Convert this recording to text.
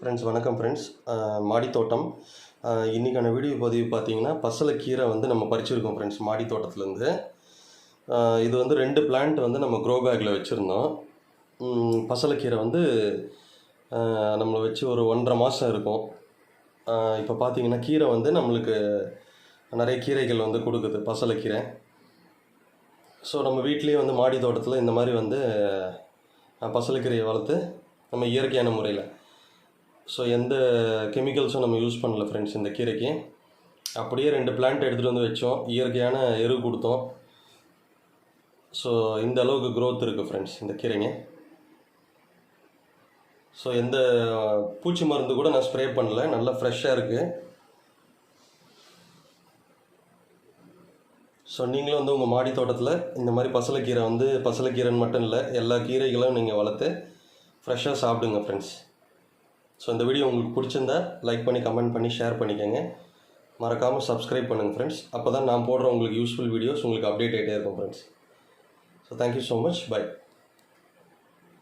Friends வணக்கம் friends மாடித்தோட்டம். இன்றைக்கான இன்னைக்கான வீடியோ பதிவு பார்த்தீங்கன்னா பசலைக்கீரை வந்து நம்ம பறிச்சிருக்கோம் ஃப்ரெண்ட்ஸ் மாடி தோட்டத்துலேருந்து இது வந்து ரெண்டு பிளான்ட் வந்து நம்ம க்ரோ பேக்கில் வச்சுருந்தோம். பசலைக்கீரை வந்து நம்மளை வச்சு ஒரு ஒன்றரை மாதம் இருக்கும். இப்போ பார்த்தீங்கன்னா கீரை வந்து நம்மளுக்கு நிறைய கீரைகள் வந்து கொடுக்குது பசலைக்கீரை ஸோ நம்ம வீட்லேயே வந்து மாடி தோட்டத்தில் இந்த மாதிரி வந்து பசலைக்கீரையை வளர்த்து நம்ம இயற்கையான முறையில் ஸோ எந்த கெமிக்கல்ஸும் நம்ம யூஸ் பண்ணல ஃப்ரெண்ட்ஸ் இந்த கீரைக்கு. அப்படியே ரெண்டு பிளான்ட் எடுத்துகிட்டு வந்து வச்சோம். இயற்கையான எரு கொடுத்தோம். ஸோ இந்த அளவுக்கு க்ரோத் இருக்குது ஃப்ரெண்ட்ஸ் இந்த கீரைங்க. ஸோ எந்த பூச்சி மருந்து கூட நான் ஸ்ப்ரே பண்ணல. நல்லா ஃப்ரெஷ்ஷாக இருக்குது ஸோ நீங்களும் வந்து உங்கள் மாடி தோட்டத்தில் இந்த மாதிரி பசலைக்கீரை வந்து பசலைக்கீரைன்னு மட்டும் இல்லை எல்லா கீரைகளும் நீங்கள் வளர்த்து ஃப்ரெஷ்ஷாக சாப்பிடுங்க ஃப்ரெண்ட்ஸ் ஸோ இந்த வீடியோ உங்களுக்கு பிடிச்சிருந்தா லைக் பண்ணி கமெண்ட் பண்ணி ஷேர் பண்ணிக்கோங்க. மறக்காமல் சப்ஸ்கிரைப் பண்ணுங்கள் ஃப்ரெண்ட்ஸ் அப்போ தான் நான் போடுற உங்களுக்கு யூஸ்ஃபுல் வீடியோஸ் உங்களுக்கு அப்டேட் ஆகிட்டே இருக்கும் friends so thank you so much bye